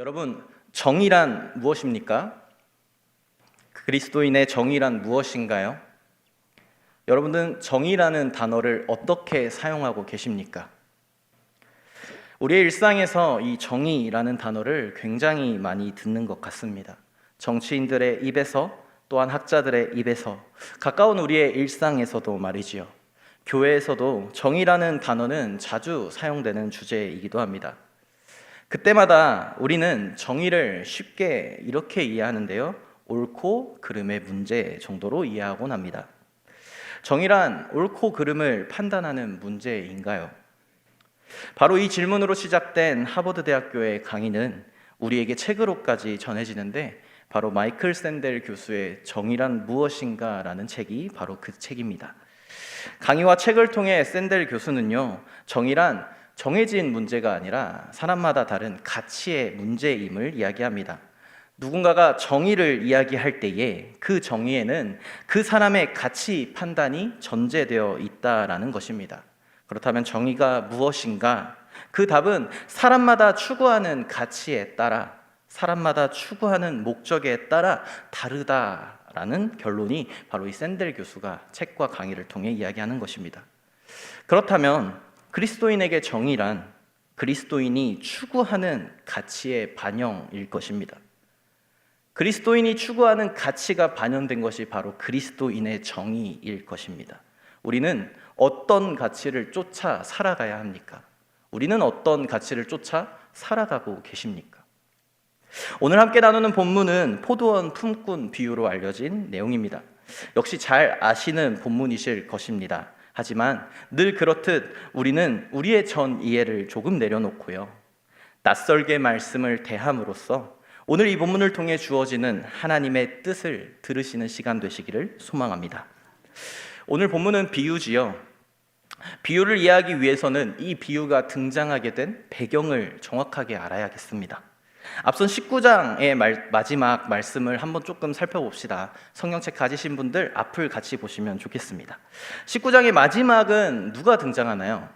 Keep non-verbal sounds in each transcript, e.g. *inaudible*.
여러분, 정의란 무엇입니까? 그리스도인의 정의란 무엇인가요? 여러분은 정의라는 단어를 어떻게 사용하고 계십니까? 우리의 일상에서 이 정의라는 단어를 굉장히 많이 듣는 것 같습니다. 정치인들의 입에서 또한 학자들의 입에서 가까운 우리의 일상에서도 말이지요. 교회에서도 정의라는 단어는 자주 사용되는 주제이기도 합니다. 그때마다 우리는 정의를 쉽게 이렇게 이해하는데요. 옳고 그름의 문제 정도로 이해하곤 합니다. 정의란 옳고 그름을 판단하는 문제인가요? 바로 이 질문으로 시작된 하버드 대학교의 강의는 우리에게 책으로까지 전해지는데 바로 마이클 샌델 교수의 정의란 무엇인가라는 책이 바로 그 책입니다. 강의와 책을 통해 샌델 교수는요, 정의란 정해진 문제가 아니라 사람마다 다른 가치의 문제임을 이야기합니다. 누군가가 정의를 이야기할 때에 그 정의에는 그 사람의 가치 판단이 전제되어 있다라는 것입니다. 그렇다면 정의가 무엇인가? 그 답은 사람마다 추구하는 가치에 따라 사람마다 추구하는 목적에 따라 다르다라는 결론이 바로 이 샌델 교수가 책과 강의를 통해 이야기하는 것입니다. 그렇다면 그리스도인에게 정의란 그리스도인이 추구하는 가치의 반영일 것입니다. 그리스도인이 추구하는 가치가 반영된 것이 바로 그리스도인의 정의일 것입니다. 우리는 어떤 가치를 쫓아 살아가야 합니까? 우리는 어떤 가치를 쫓아 살아가고 계십니까? 오늘 함께 나누는 본문은 포도원 품꾼 비유로 알려진 내용입니다. 역시 잘 아시는 본문이실 것입니다. 하지만 늘 그렇듯 우리는 우리의 전 이해를 조금 내려놓고요. 낯설게 말씀을 대함으로써 오늘 이 본문을 통해 주어지는 하나님의 뜻을 들으시는 시간 되시기를 소망합니다. 오늘 본문은 비유지요. 비유를 이해하기 위해서는 이 비유가 등장하게 된 배경을 정확하게 알아야겠습니다. 앞선 19장의 말, 마지막 말씀을 한번 조금 살펴봅시다. 성경책 가지신 분들 앞을 같이 보시면 좋겠습니다. 19장의 마지막은 누가 등장하나요?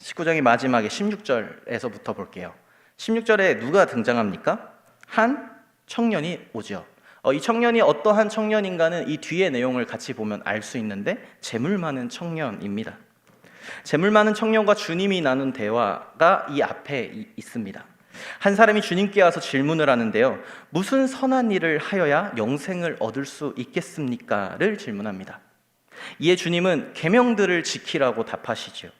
19장의 마지막에 16절에서부터 볼게요. 16절에 누가 등장합니까? 한 청년이 오죠. 어, 이 청년이 어떠한 청년인가는 이 뒤의 내용을 같이 보면 알 수 있는데 재물 많은 청년입니다. 재물 많은 청년과 주님이 나눈 대화가 이 앞에 있습니다. 한 사람이 주님께 와서 질문을 하는데요. 무슨 선한 일을 하여야 영생을 얻을 수 있겠습니까?를 질문합니다. 이에 주님은 계명들을 지키라고 답하시죠.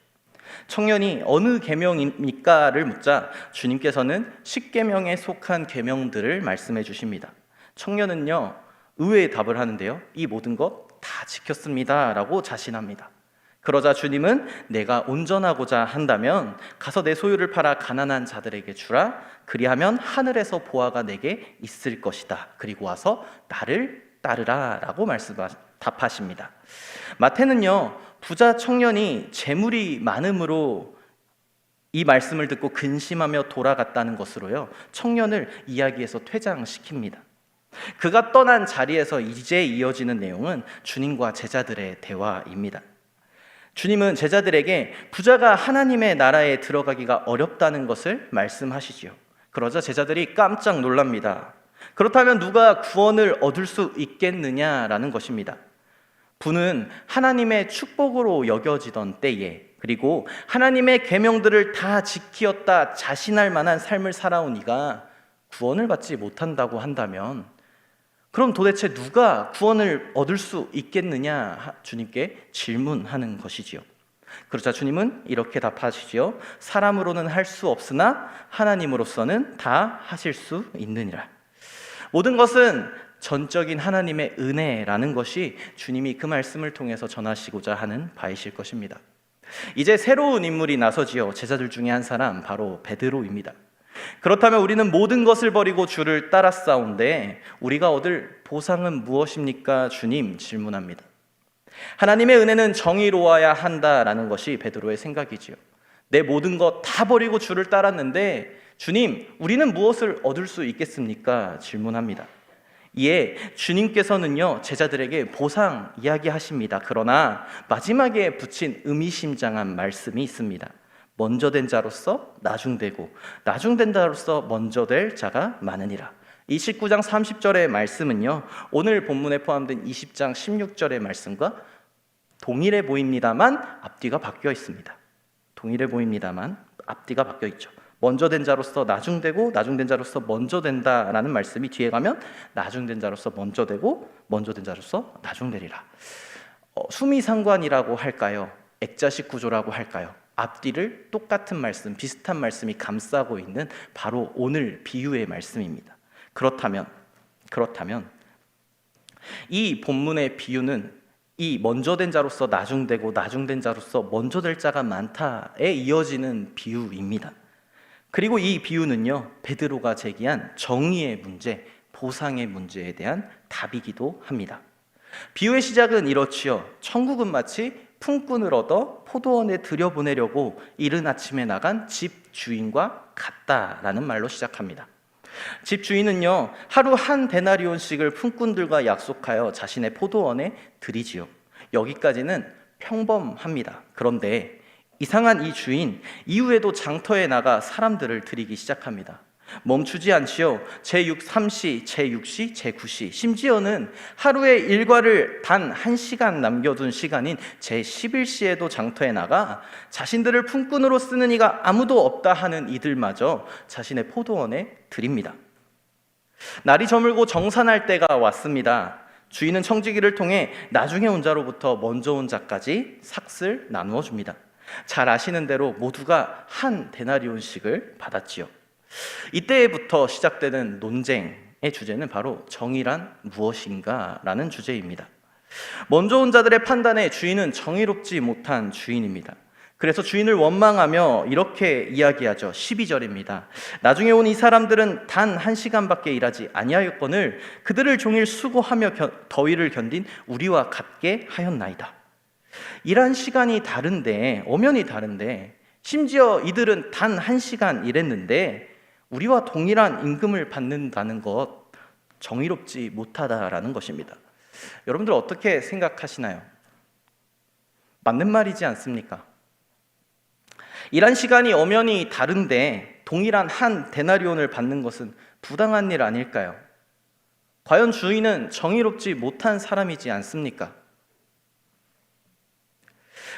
청년이 어느 계명입니까를 묻자 주님께서는 십계명에 속한 계명들을 말씀해 주십니다. 청년은요 의외의 답을 하는데요. 이 모든 것 다 지켰습니다라고 자신합니다. 그러자 주님은 내가 온전하고자 한다면 가서 내 소유를 팔아 가난한 자들에게 주라. 그리하면 하늘에서 보아가 내게 있을 것이다. 그리고 와서 나를 따르라 라고 말씀 답하십니다. 마태는요 부자 청년이 재물이 많음으로 이 말씀을 듣고 근심하며 돌아갔다는 것으로요 청년을 이야기에서 퇴장시킵니다. 그가 떠난 자리에서 이제 이어지는 내용은 주님과 제자들의 대화입니다. 주님은 제자들에게 부자가 하나님의 나라에 들어가기가 어렵다는 것을 말씀하시지요. 그러자 제자들이 깜짝 놀랍니다. 그렇다면 누가 구원을 얻을 수 있겠느냐라는 것입니다. 부는 하나님의 축복으로 여겨지던 때에 그리고 하나님의 계명들을 다 지키었다 자신할 만한 삶을 살아온 이가 구원을 받지 못한다고 한다면 그럼 도대체 누가 구원을 얻을 수 있겠느냐 주님께 질문하는 것이지요. 그러자 주님은 이렇게 답하시지요. 사람으로는 할 수 없으나 하나님으로서는 다 하실 수 있느니라. 모든 것은 전적인 하나님의 은혜라는 것이 주님이 그 말씀을 통해서 전하시고자 하는 바이실 것입니다. 이제 새로운 인물이 나서지요. 제자들 중에 한 사람 바로 베드로입니다. 그렇다면 우리는 모든 것을 버리고 주를 따라 싸운데 우리가 얻을 보상은 무엇입니까? 주님 질문합니다. 하나님의 은혜는 정의로워야 한다라는 것이 베드로의 생각이지요. 내 모든 것 다 버리고 주를 따랐는데 주님, 우리는 무엇을 얻을 수 있겠습니까? 질문합니다. 이에 주님께서는요, 제자들에게 보상 이야기하십니다. 그러나 마지막에 붙인 의미심장한 말씀이 있습니다. 먼저 된 자로서 나중되고 나중된 자로서 먼저 될 자가 많으니라. 이 19장 30절의 말씀은요. 오늘 본문에 포함된 20장 16절의 말씀과 동일해 보입니다만 앞뒤가 바뀌어 있습니다. 동일해 보입니다만 앞뒤가 바뀌어 있죠. 먼저 된 자로서 나중되고 나중된 자로서 먼저 된다라는 말씀이 뒤에 가면 나중된 자로서 먼저 되고 먼저 된 자로서 나중되리라. 어, 수미상관이라고 할까요? 액자식 구조라고 할까요? 앞뒤를 똑같은 말씀, 비슷한 말씀이 감싸고 있는 바로 오늘 비유의 말씀입니다. 그렇다면 그렇다면 이 본문의 비유는 이 먼저 된 자로서 나중되고 나중된 자로서 먼저 될 자가 많다에 이어지는 비유입니다. 그리고 이 비유는요, 베드로가 제기한 정의의 문제, 보상의 문제에 대한 답이기도 합니다. 비유의 시작은 이렇지요. 천국은 마치 품꾼을 얻어 포도원에 들여보내려고 이른 아침에 나간 집 주인과 같다라는 말로 시작합니다. 집 주인은요, 하루 한 데나리온씩을 품꾼들과 약속하여 자신의 포도원에 들이지요. 여기까지는 평범합니다. 그런데 이상한 이 주인, 이후에도 장터에 나가 사람들을 들이기 시작합니다. 멈추지 않지요. 제6, 3시, 제6시, 제9시, 심지어는 하루의 일과를 단 1시간 남겨둔 시간인 제11시에도 장터에 나가 자신들을 품꾼으로 쓰는 이가 아무도 없다 하는 이들마저 자신의 포도원에 드립니다. 날이 저물고 정산할 때가 왔습니다. 주인은 청지기를 통해 나중에 온 자로부터 먼저 온 자까지 삭슬 나누어 줍니다. 잘 아시는 대로 모두가 한 데나리온씩을 받았지요. 이때부터 시작되는 논쟁의 주제는 바로 정의란 무엇인가라는 주제입니다. 먼저 온 자들의 판단에 주인은 정의롭지 못한 주인입니다. 그래서 주인을 원망하며 이렇게 이야기하죠. 12절입니다. 나중에 온 이 사람들은 단 한 시간밖에 일하지 아니하였거늘 그들을 종일 수고하며 겨- 더위를 견딘 우리와 같게 하였나이다. 일한 시간이 다른데 엄연히 다른데 심지어 이들은 단 한 시간 일했는데 우리와 동일한 임금을 받는다는 것 정의롭지 못하다라는 것입니다. 여러분들 어떻게 생각하시나요? 맞는 말이지 않습니까? 일한 시간이 엄연히 다른데 동일한 한 데나리온을 받는 것은 부당한 일 아닐까요? 과연 주인은 정의롭지 못한 사람이지 않습니까?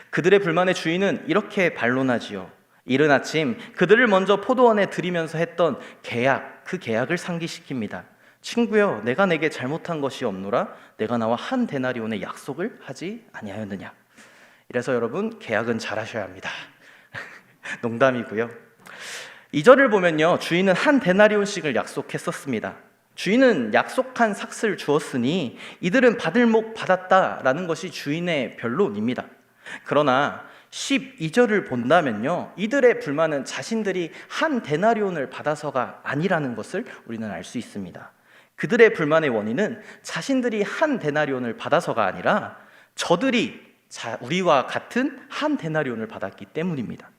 그들의 불만의 주인은 이렇게 반론하지요. 이른 아침 그들을 먼저 포도원에 들이면서 했던 계약, 그 계약을 상기시킵니다. 친구여, 내가 내게 잘못한 것이 없노라. 내가 나와 한 데나리온의 약속을 하지 아니하였느냐. 이래서 여러분 계약은 잘하셔야 합니다. *laughs* 농담이고요. 이 절을 보면요, 주인은 한 데나리온씩을 약속했었습니다. 주인은 약속한 삭슬 주었으니 이들은 받을 목 받았다라는 것이 주인의 변론입니다. 그러나 12절을 본다면요. 이들의 불만은 자신들이 한 데나리온을 받아서가 아니라는 것을 우리는 알 수 있습니다. 그들의 불만의 원인은 자신들이 한 데나리온을 받아서가 아니라 저들이 자, 우리와 같은 한 데나리온을 받았기 때문입니다.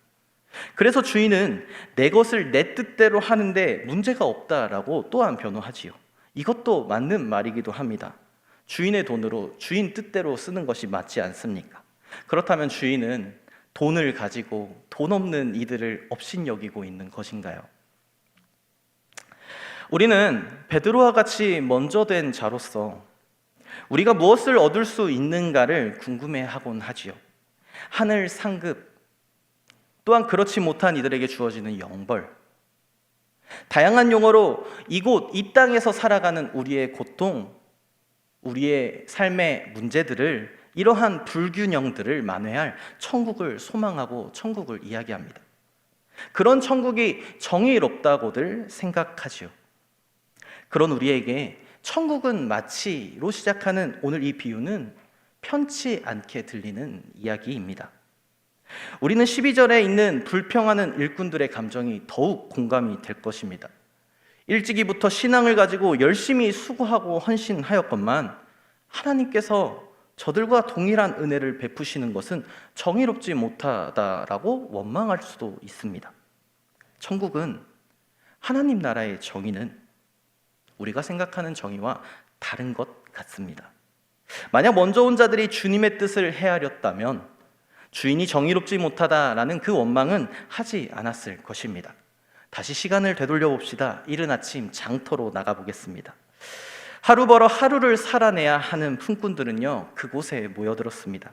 그래서 주인은 내 것을 내 뜻대로 하는데 문제가 없다라고 또한 변호하지요. 이것도 맞는 말이기도 합니다. 주인의 돈으로 주인 뜻대로 쓰는 것이 맞지 않습니까? 그렇다면 주인은 돈을 가지고 돈 없는 이들을 업신 여기고 있는 것인가요? 우리는 베드로와 같이 먼저 된 자로서 우리가 무엇을 얻을 수 있는가를 궁금해하곤 하지요. 하늘 상급 또한 그렇지 못한 이들에게 주어지는 영벌 다양한 용어로 이곳 이 땅에서 살아가는 우리의 고통 우리의 삶의 문제들을 이러한 불균형들을 만회할 천국을 소망하고 천국을 이야기합니다. 그런 천국이 정의롭다고들 생각하지요. 그런 우리에게 천국은 마치로 시작하는 오늘 이 비유는 편치 않게 들리는 이야기입니다. 우리는 12절에 있는 불평하는 일꾼들의 감정이 더욱 공감이 될 것입니다. 일찍이부터 신앙을 가지고 열심히 수고하고 헌신하였건만 하나님께서 저들과 동일한 은혜를 베푸시는 것은 정의롭지 못하다라고 원망할 수도 있습니다. 천국은 하나님 나라의 정의는 우리가 생각하는 정의와 다른 것 같습니다. 만약 먼저 온 자들이 주님의 뜻을 헤아렸다면 주인이 정의롭지 못하다라는 그 원망은 하지 않았을 것입니다. 다시 시간을 되돌려 봅시다. 이른 아침 장터로 나가 보겠습니다. 하루 벌어 하루를 살아내야 하는 품꾼들은요, 그곳에 모여들었습니다.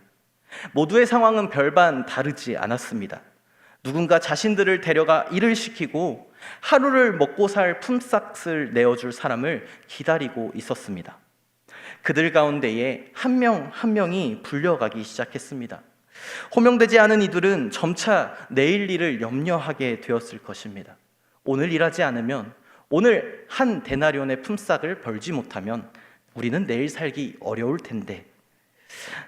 모두의 상황은 별반 다르지 않았습니다. 누군가 자신들을 데려가 일을 시키고 하루를 먹고 살 품삯을 내어줄 사람을 기다리고 있었습니다. 그들 가운데에 한 명한 명이 불려가기 시작했습니다. 호명되지 않은 이들은 점차 내일 일을 염려하게 되었을 것입니다. 오늘 일하지 않으면 오늘 한 데나리온의 품삯을 벌지 못하면 우리는 내일 살기 어려울 텐데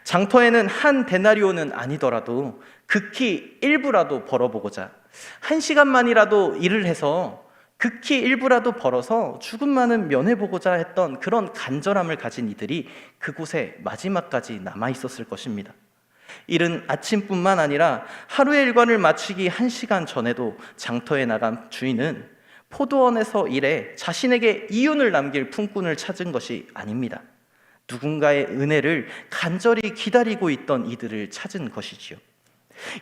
장터에는 한 데나리온은 아니더라도 극히 일부라도 벌어보고자 한 시간만이라도 일을 해서 극히 일부라도 벌어서 죽음만은 면해보고자 했던 그런 간절함을 가진 이들이 그곳에 마지막까지 남아 있었을 것입니다. 이른 아침뿐만 아니라 하루의 일과를 마치기 한 시간 전에도 장터에 나간 주인은 포도원에서 일해 자신에게 이윤을 남길 품꾼을 찾은 것이 아닙니다. 누군가의 은혜를 간절히 기다리고 있던 이들을 찾은 것이지요.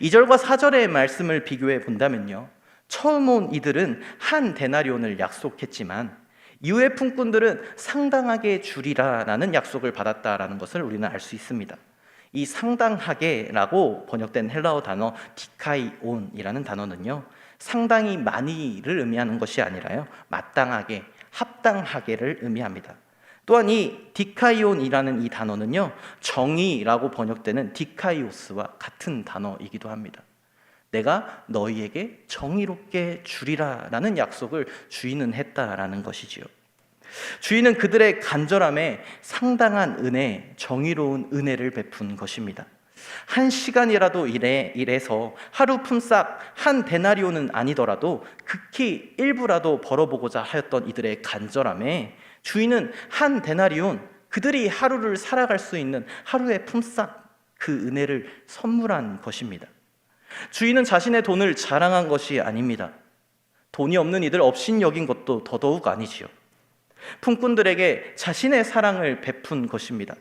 2절과 4절의 말씀을 비교해 본다면요. 처음 온 이들은 한 데나리온을 약속했지만 이후의 품꾼들은 상당하게 줄이라라는 약속을 받았다라는 것을 우리는 알 수 있습니다. 이 상당하게라고 번역된 헬라어 단어 디카이온이라는 단어는요. 상당히 많이를 의미하는 것이 아니라요. 마땅하게, 합당하게를 의미합니다. 또한 이 디카이온이라는 이 단어는요. 정의라고 번역되는 디카이오스와 같은 단어이기도 합니다. 내가 너희에게 정의롭게 주리라라는 약속을 주인은 했다라는 것이지요. 주인은 그들의 간절함에 상당한 은혜, 정의로운 은혜를 베푼 것입니다. 한 시간이라도 일해, 일해서 하루 품삯 한 데나리오는 아니더라도 극히 일부라도 벌어보고자 하였던 이들의 간절함에 주인은 한 데나리온, 그들이 하루를 살아갈 수 있는 하루의 품삯 그 은혜를 선물한 것입니다. 주인은 자신의 돈을 자랑한 것이 아닙니다. 돈이 없는 이들 없인 여긴 것도 더더욱 아니지요. 품꾼들에게 자신의 사랑을 베푼 것입니다.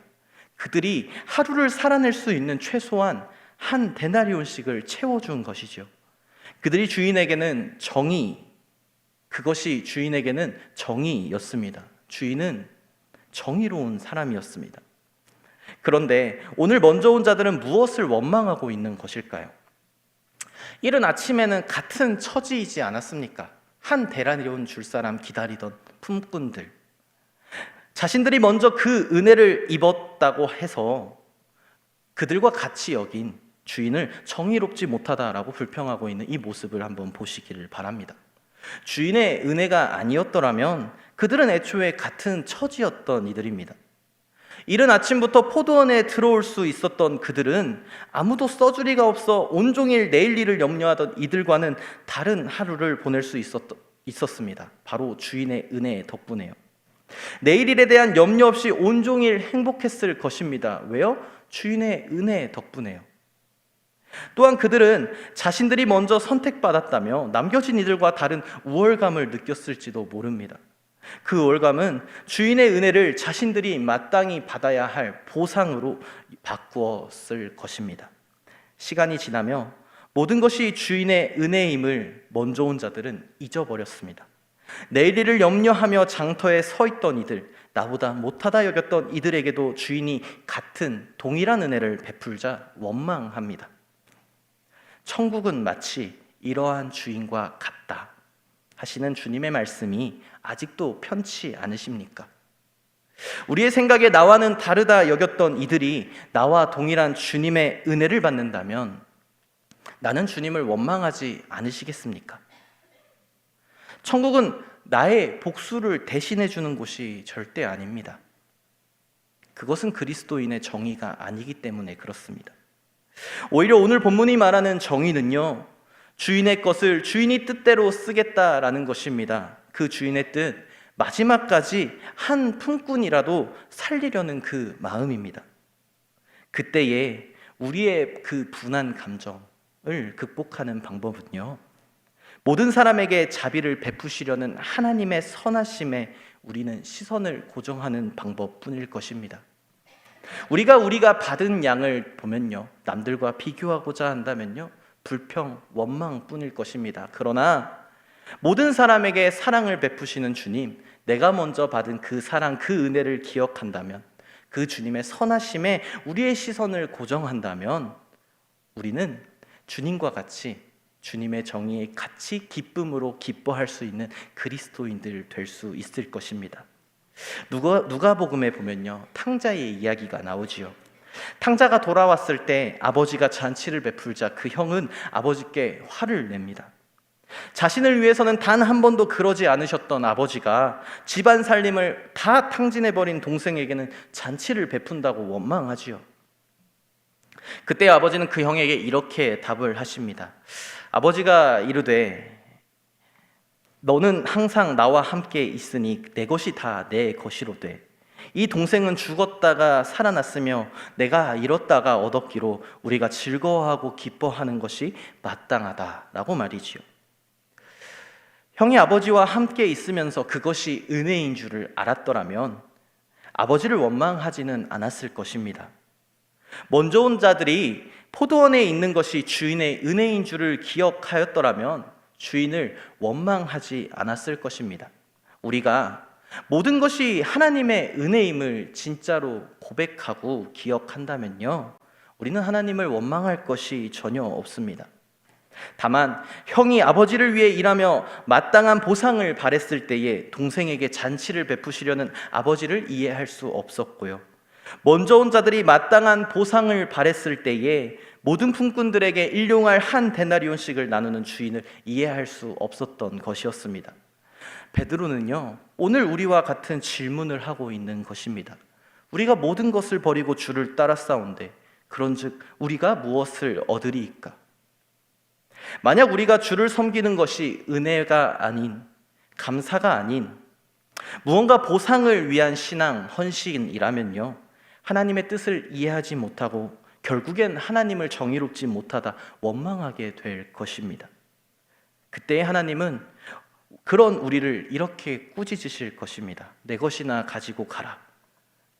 그들이 하루를 살아낼 수 있는 최소한 한 데나리온씩을 채워준 것이죠. 그들이 주인에게는 정의, 그것이 주인에게는 정의였습니다. 주인은 정의로운 사람이었습니다. 그런데 오늘 먼저 온 자들은 무엇을 원망하고 있는 것일까요? 이른 아침에는 같은 처지이지 않았습니까? 한 데나리온 줄 사람 기다리던 품꾼들. 자신들이 먼저 그 은혜를 입었다고 해서 그들과 같이 여긴 주인을 정의롭지 못하다라고 불평하고 있는 이 모습을 한번 보시기를 바랍니다. 주인의 은혜가 아니었더라면 그들은 애초에 같은 처지였던 이들입니다. 이른 아침부터 포도원에 들어올 수 있었던 그들은 아무도 써주리가 없어 온종일 내일 일을 염려하던 이들과는 다른 하루를 보낼 수 있었, 있었습니다. 바로 주인의 은혜 덕분에요. 내일 일에 대한 염려 없이 온종일 행복했을 것입니다. 왜요? 주인의 은혜 덕분에요. 또한 그들은 자신들이 먼저 선택받았다며 남겨진 이들과 다른 우월감을 느꼈을지도 모릅니다. 그 우월감은 주인의 은혜를 자신들이 마땅히 받아야 할 보상으로 바꾸었을 것입니다. 시간이 지나며 모든 것이 주인의 은혜임을 먼저 온 자들은 잊어버렸습니다. 내일 일을 염려하며 장터에 서 있던 이들, 나보다 못하다 여겼던 이들에게도 주인이 같은 동일한 은혜를 베풀자 원망합니다. 천국은 마치 이러한 주인과 같다 하시는 주님의 말씀이 아직도 편치 않으십니까? 우리의 생각에 나와는 다르다 여겼던 이들이 나와 동일한 주님의 은혜를 받는다면 나는 주님을 원망하지 않으시겠습니까? 천국은 나의 복수를 대신해 주는 곳이 절대 아닙니다. 그것은 그리스도인의 정의가 아니기 때문에 그렇습니다. 오히려 오늘 본문이 말하는 정의는요, 주인의 것을 주인이 뜻대로 쓰겠다라는 것입니다. 그 주인의 뜻, 마지막까지 한 품꾼이라도 살리려는 그 마음입니다. 그때에 우리의 그 분한 감정을 극복하는 방법은요, 모든 사람에게 자비를 베푸시려는 하나님의 선하심에 우리는 시선을 고정하는 방법뿐일 것입니다. 우리가 우리가 받은 양을 보면요. 남들과 비교하고자 한다면요. 불평, 원망뿐일 것입니다. 그러나 모든 사람에게 사랑을 베푸시는 주님, 내가 먼저 받은 그 사랑, 그 은혜를 기억한다면 그 주님의 선하심에 우리의 시선을 고정한다면 우리는 주님과 같이 주님의 정의에 같이 기쁨으로 기뻐할 수 있는 그리스도인들 될 수 있을 것입니다. 누가 누가복음에 보면요. 탕자의 이야기가 나오지요. 탕자가 돌아왔을 때 아버지가 잔치를 베풀자 그 형은 아버지께 화를 냅니다. 자신을 위해서는 단 한 번도 그러지 않으셨던 아버지가 집안 살림을 다 탕진해 버린 동생에게는 잔치를 베푼다고 원망하지요. 그때 아버지는 그 형에게 이렇게 답을 하십니다. 아버지가 이르되 너는 항상 나와 함께 있으니 내 것이 다 내 것이로 돼. 이 동생은 죽었다가 살아났으며 내가 잃었다가 얻었기로 우리가 즐거워하고 기뻐하는 것이 마땅하다라고 말이지요. 형이 아버지와 함께 있으면서 그것이 은혜인 줄을 알았더라면 아버지를 원망하지는 않았을 것입니다. 먼저 온 자들이 포도원에 있는 것이 주인의 은혜인 줄을 기억하였더라면 주인을 원망하지 않았을 것입니다. 우리가 모든 것이 하나님의 은혜임을 진짜로 고백하고 기억한다면요. 우리는 하나님을 원망할 것이 전혀 없습니다. 다만 형이 아버지를 위해 일하며 마땅한 보상을 바랬을 때에 동생에게 잔치를 베푸시려는 아버지를 이해할 수 없었고요. 먼저 온 자들이 마땅한 보상을 바랬을 때에 모든 품꾼들에게 일용할 한 데나리온씩을 나누는 주인을 이해할 수 없었던 것이었습니다. 베드로는요, 오늘 우리와 같은 질문을 하고 있는 것입니다. 우리가 모든 것을 버리고 주를 따라 싸운데, 그런즉 우리가 무엇을 얻으리이까? 만약 우리가 주를 섬기는 것이 은혜가 아닌, 감사가 아닌, 무언가 보상을 위한 신앙, 헌신이라면요, 하나님의 뜻을 이해하지 못하고 결국엔 하나님을 정의롭지 못하다 원망하게 될 것입니다. 그때 하나님은 그런 우리를 이렇게 꾸짖으실 것입니다. 내 것이나 가지고 가라.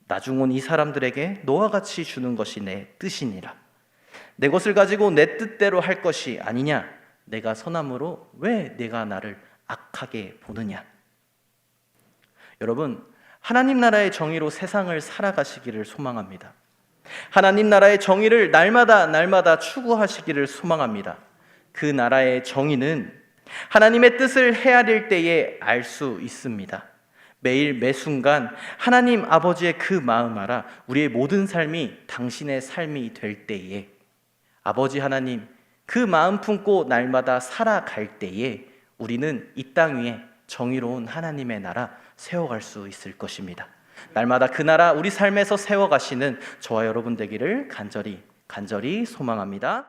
나중 온 이 사람들에게 너와 같이 주는 것이 내 뜻이니라. 내 것을 가지고 내 뜻대로 할 것이 아니냐? 내가 선함으로 왜 내가 나를 악하게 보느냐? 여러분, 하나님 나라의 정의로 세상을 살아가시기를 소망합니다. 하나님 나라의 정의를 날마다 날마다 추구하시기를 소망합니다. 그 나라의 정의는 하나님의 뜻을 헤아릴 때에 알 수 있습니다. 매일 매 순간 하나님 아버지의 그 마음 알아 우리의 모든 삶이 당신의 삶이 될 때에 아버지 하나님 그 마음 품고 날마다 살아갈 때에 우리는 이 땅 위에 정의로운 하나님의 나라 세워갈 수 있을 것입니다. 날마다 그 나라 우리 삶에서 세워가시는 저와 여러분 되기를 간절히 간절히 소망합니다.